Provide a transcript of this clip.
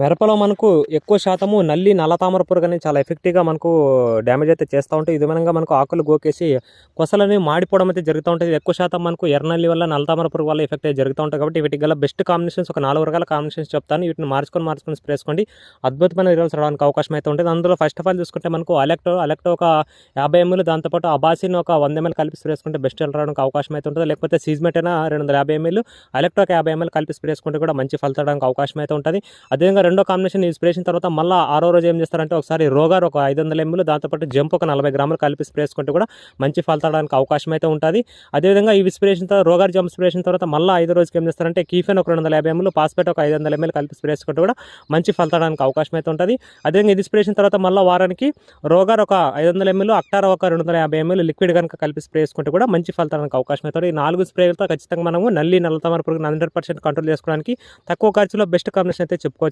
మిరపలో మనకు ఎక్కువ శాతము నల్లి నల్ల తామర పురుగు అనేది చాలా ఎఫెక్టివ్గా మనకు డ్యామేజ్ అయితే చేస్తూ ఉంటాయి. ఇది విధంగా మనకు ఆకులు గోకేసి కొసలని మాడిపోవడం అయితే జరుగుతూ ఉంటుంది. ఎక్కువ శాతం మనకు ఎర్రనల్లి వల్ల నల్ల తామర పురుగు వల్ల ఎఫెక్ట్ అయితే జరుగుతూ ఉంటాయి కాబట్టి వీటికి గల బెస్ట్ కాంబినేషన్స్ ఒక నాలుగు రకాల కాంబినేషన్స్ చెప్తాను. వీటిని మార్చుకొని మార్చుకొని స్ప్రే చేసుకోండి. అద్భుతమైన రిజల్ట్స్ రావడానికి అవకాశం అయితే ఉంటుంది. అందులో ఫస్ట్ ఆఫ్ ఆల్ చూసుకుంటే మనకు అలెక్టో అలెక్టో ఒక యాభై ఎంఎల్ దాంతోపాటు అబాసిన్ ఒక వంద ఎంఎల్ కలిపి స్ప్రే చేసుకుంటే బెస్ట్ రావడానికి అవకాశం అయితే ఉంటుంది. లేకపోతే సీజ్మెట్ అయినా రెండు వందల యాభై ఎంఎల్ అలెక్టో ఒక యాభై ఎంఎల్ కలిపి స్ప్రే చేసుకుంటే కూడా మంచి ఫలితడానికి అవకాశం అయితే ఉంటుంది. అదేవిధంగా రెండో కాంబినేషన్ ఈ తర్వాత మళ్ళీ ఆరో రోజు ఏం చేస్తారంటే ఒకసారి రోగారు ఒక ఐదు వందల ఎంఎల్ దాంతోపాటు జంప్ ఒక నలభై గ్రాములు కలిపి స్ప్రే చేసుకుంటే కూడా మంచి ఫలితానికి అవకాశం అయితే ఉంటుంది. అదేవిధంగా ఇవి స్ప్రే తర్వాత రోగార్ జంప్ స్ప్రే తర్వాత మళ్ళీ ఐదో రోజుకి ఏం చేస్తారంటే కీఫెన్ ఒక రెండు వందల యాభై ఎంఎల్ పాస్పేట్ ఒక ఐదు వందల ఎంఎల్ కలిపి స్ప్రే చేసుకుంటే కూడా మంచి ఫలితానికి అవకాశం అయితే ఉంటుంది. అదేవిధంగా ఇది స్ప్రేసిన తర్వాత మళ్ళీ వారానికి రోగార్ ఒక ఐదు వందల ఎంఎల్ అక్టార్ ఒక రెండు వందల యాభై ఎంఎల్ లిక్విడ్ కనుక కలిపి స్ప్రే చేసుకుంటే కూడా మంచి ఫలితానికి అవకాశం అవుతుంది ఈ నాలుగు స్ప్రేలతో ఖచ్చితంగా మనము నల్లి నల్లతమర పురుగు హండ్రెడ్ పర్సెంట్ కంట్రోల్ చేసుకోవడానికి తక్కువ ఖర్చులో బెస్ట్ కాంబినేషన్ అయితే చెప్పుకోవచ్చు.